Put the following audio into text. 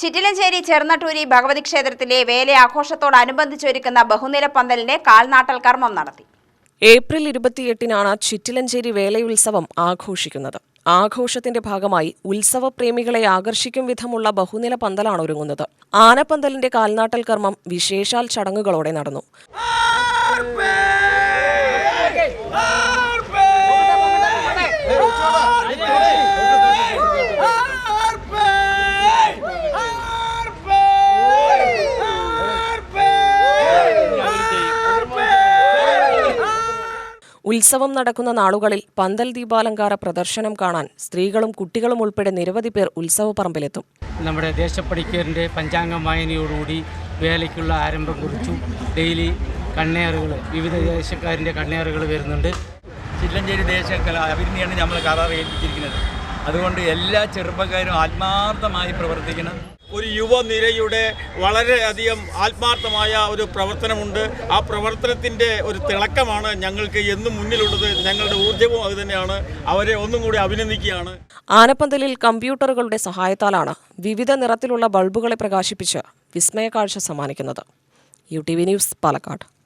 ചിറ്റിലഞ്ചേരി ചെറുനട്ടൂരി ഭഗവതി ക്ഷേത്രത്തിലെ വേല ആഘോഷത്തോടനുബന്ധിച്ചൊരുക്കുന്ന ബഹുനില പന്തലിന്റെ കാൽനാട്ടൽ കർമ്മം നടത്തി. ഏപ്രിൽ ഇരുപത്തിയെട്ടിനാണ് ചിറ്റിലഞ്ചേരി വേലയുത്സവം ആഘോഷിക്കുന്നത്. ആഘോഷത്തിന്റെ ഭാഗമായി ഉത്സവപ്രേമികളെ ആകർഷിക്കും വിധമുള്ള ബഹുനില പന്തലാണ് ഒരുങ്ങുന്നത്. ആനപ്പന്തലിന്റെ കാൽനാട്ടൽ കർമ്മം വിശേഷാൽ ചടങ്ങുകളോടെ നടന്നു. ഉത്സവം നടക്കുന്ന നാളുകളിൽ പന്തൽ ദീപാലങ്കാര പ്രദർശനം കാണാൻ സ്ത്രീകളും കുട്ടികളും ഉൾപ്പെടെ നിരവധി പേർ ഉത്സവപ്പറമ്പിലെത്തും. നമ്മുടെ ദേശപ്പടിക്കറിന്റെ പഞ്ചാംഗം വായനയോടുകൂടി വേലയ്ക്കുള്ള ആരംഭം കുറിച്ചു. ഡെയിലി കണ്ണേറുകൾ വിവിധ ദേശക്കാരിന്റെ കണ്ണേറുകൾ വരുന്നുണ്ട്. ചില്ലഞ്ചേരി ദേശക്കല അവരിനെയാണ് നമ്മൾ കരാർ ഏൽപ്പിച്ചിരിക്കുന്നത്. അതുകൊണ്ട് എല്ലാ ചെറുപ്പക്കാരും ആത്മാർത്ഥമായി പ്രവർത്തിക്കണം. ഒരു യുവനിരയുടെ വളരെയധികം ആത്മാർത്ഥമായ ഒരു പ്രവർത്തനമുണ്ട്. ആ പ്രവർത്തനത്തിന്റെ ഒരു തിളക്കമാണ് ഞങ്ങൾക്ക് എന്നും മുന്നിലുള്ളത്. ഞങ്ങളുടെ ഊർജവും അത് തന്നെയാണ് അവരെ ഒന്നും കൂടി അഭിനന്ദിക്കുകയാണ്. ആനപ്പന്തലിൽ കമ്പ്യൂട്ടറുകളുടെ സഹായത്താലാണ് വിവിധ നിറത്തിലുള്ള ബൾബുകളെ പ്രകാശിപ്പിച്ച് വിസ്മയ കാഴ്ച സമ്മാനിക്കുന്നത്. U T V news Palakkad.